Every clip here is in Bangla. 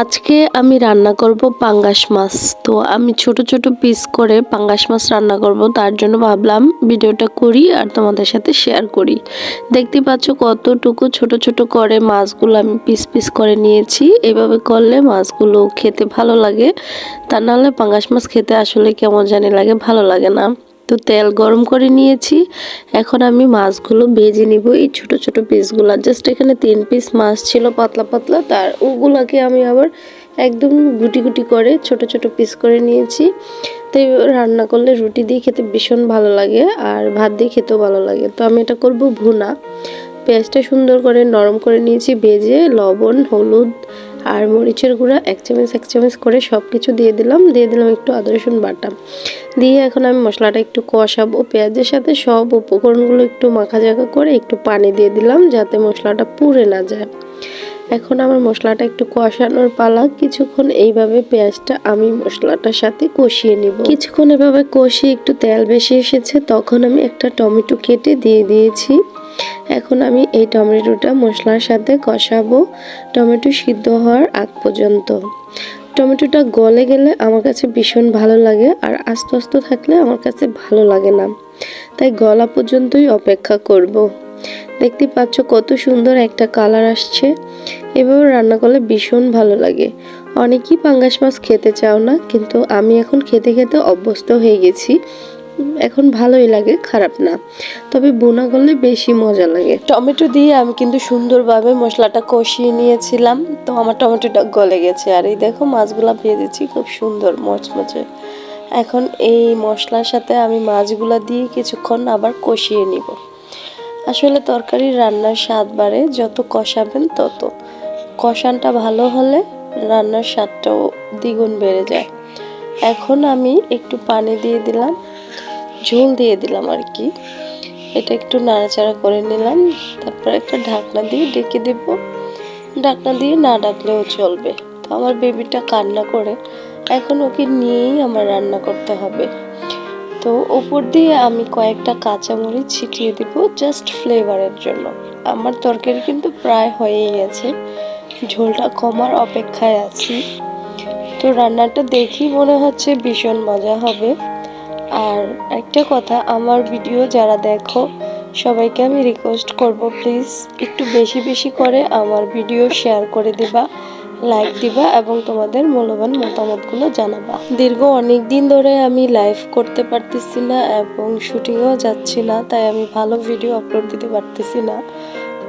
আজকে আমি রান্না করব পাঙ্গাস মাছ। তো আমি ছোট ছোট পিস করে পাঙ্গাস মাছ রান্না করব, তার জন্য ভাবলাম ভিডিওটা করি আর তোমাদের সাথে শেয়ার করি। দেখতে পাচ্ছ কতটুকু ছোট ছোট করে মাছগুলো আমি পিস পিস করে নিয়েছি। এভাবে করলে মাছগুলো খেতে ভালো লাগে। তা নাহলে পাঙ্গাস মাছ খেতে আসলে কেমন জানি লাগে, ভালো লাগে না। তো তেল গরম করে নিয়েছি। এখন আমি মাছগুলো ভেজে নিব। এই ছোট ছোট পিসগুলো জাস্ট এখানে তিন পিস মাছ ছিল পাতলা পাতলা। তার ওগুলাকে আমি আবার একদম গুটি গুটি করে ছোট ছোট পিস করে নিয়েছি। তো রান্না করলে রুটি দিয়ে খেতে ভীষণ ভালো লাগে আর ভাত দিয়ে খেতেও ভালো লাগে। তো আমি এটা করব ভুনা। পেঁয়াজটা সুন্দর করে নরম করে নিয়েছি, ভেজে লবণ, হলুদ আর মরিচের গুঁড়া এক চামচ এক চামচ করে সব কিছু দিয়ে দিলাম। দিয়ে দিলাম একটু আদা রসুন বাটা। দিয়ে এখন আমি মশলাটা একটু কষাবো। পেঁয়াজের সাথে সব উপকরণগুলো একটু মাখা জাখা করে একটু পানি দিয়ে দিলাম যাতে মশলাটা পুড়ে না যায়। এখন আমার মশলাটা একটু কষানোর পালা। কিছুক্ষণ এইভাবে পেঁয়াজটা আমি মশলাটার সাথে কষিয়ে নিব। কিছুক্ষণ এভাবে কষিয়ে একটু তেল বেশি এসেছে, তখন আমি একটা টমেটো কেটে দিয়ে দিয়েছি। এখন আমি এই টমেটোটা মশলার সাথে কষাবো। টমেটো সিদ্ধ হওয়ার আগ পর্যন্ত। টমেটোটা গলে গেলে আমার কাছে ভীষণ ভালো লাগে আর আস্তে আস্তে থাকলে আমার কাছে ভালো লাগে না। তাই গলা পর্যন্তই অপেক্ষা করব। দেখতে পাচ্ছ কত সুন্দর একটা কালার আসছে। এভাবে রান্না করলে ভীষণ ভালো লাগে। অনেকেই পাঙ্গাস মাছ খেতে চাও না, কিন্তু আমি এখন খেতে খেতে অভ্যস্ত হয়ে গেছি। এখন ভালোই লাগে, খারাপ না। তবে বোনা করলে বেশি মজা লাগে। টমেটো দিয়ে আমি কিন্তু সুন্দরভাবে মশলাটা কষিয়ে নিয়েছিলাম। তো আমার টমেটোটা গলে গেছে। আর এই দেখো মাছগুলা ভেজেছি খুব সুন্দর মচমচে। এখন এই মশলার সাথে আমি মাছগুলা দিয়ে কিছুক্ষণ আবার কষিয়ে নিব। আসলে তরকারি রান্নার স্বাদ বাড়ে, যত কষাবেন তত। কষানটা ভালো হলে রান্নার স্বাদটাও দ্বিগুণ বেড়ে যায়। এখন আমি একটু পানি দিয়ে দিলাম, ঝোল দিয়ে দিলাম আর কি। এটা একটু নাড়াচাড়া করে নিলাম, তারপর একটা ঢাকনা দিয়ে ডেকে দেব। ঢাকনা দিয়ে না ডাকলেও চলবে। তো আমার বেবিটা কান্না করে, এখন ওকে নিয়েই আমার রান্না করতে হবে। তো ওপর দিয়ে আমি কয়েকটা কাঁচামরিচ ছিটিয়ে দিব জাস্ট ফ্লেভারের জন্য। আমার তরকারি কিন্তু প্রায় হয়েই গেছে। ঝোলটা কমার অপেক্ষায় আছি। তো রান্নাটা দেখি মনে হচ্ছে ভীষণ মজা হবে। আর একটা কথা, আমার ভিডিও যারা দেখো, সবাইকে আমি রিকোয়েস্ট করব প্লিজ একটু বেশি বেশি করে আমার ভিডিও শেয়ার করে দিবা। লাইক দিবা এবং তোমাদের মূল্যবান মতামতগুলো জানাবা। দীর্ঘ অনেক দিন ধরে আমি লাইভ করতে পারতেছি না এবং শুটিংও যাচ্ছি না, তাই আমি ভালো ভিডিও আপলোড দিতে পারতেছি না।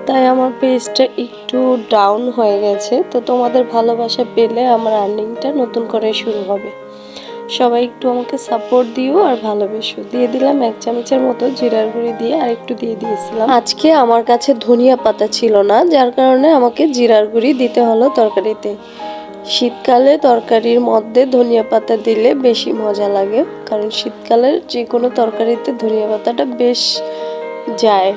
তাই আমার পেজটা একটু ডাউন হয়ে গেছে। তো তোমাদের ভালোবাসা পেলে আমার আর্নিংটা নতুন করে শুরু হবে। সবাই একটু আমাকে সাপোর্ট দিও আর ভালোবেসো। দিয়ে দিলাম এক চামচের মতো জিরার গুঁড়ি দিয়ে আর একটু দিয়ে দিয়েছিলাম। আজকে আমার কাছে ধনিয়া পাতা ছিল না, যার কারণে আমাকে জিরার গুঁড়ি দিতে হলো তরকারিতে। শীতকালে তরকারির মধ্যে ধনিয়া পাতা দিলে বেশি মজা লাগে, কারণ শীতকালের যে কোনো তরকারিতে ধনিয়া পাতাটা বেশ যায়।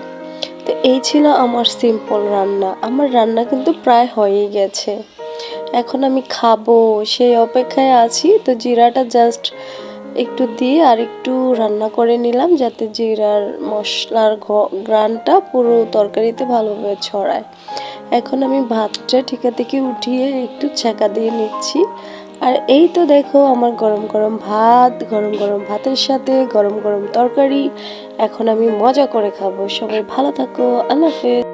তো এই ছিল আমার সিম্পল রান্না। আমার রান্না কিন্তু প্রায় হয়েই গেছে। এখন আমি খাব। সেই অপেক্ষায় আছি। তো জিরাটা জাস্ট একটু দিয়ে আর একটু রান্না করে নিলাম যাতে জিরার মশলার গ্রানটা পুরো তরকারিতে ভালোভাবে ছড়ায়। এখন আমি ভাতটা ঠিকা থেকে উঠিয়ে একটু ছেঁকা দিয়ে নিচ্ছি। আর এই তো দেখো আমার গরম গরম ভাত, গরম গরম ভাতের সাথে গরম গরম তরকারি। এখন আমি মজা করে খাব। সবাই ভালো থাকো। আল্লাহ হাফেজ।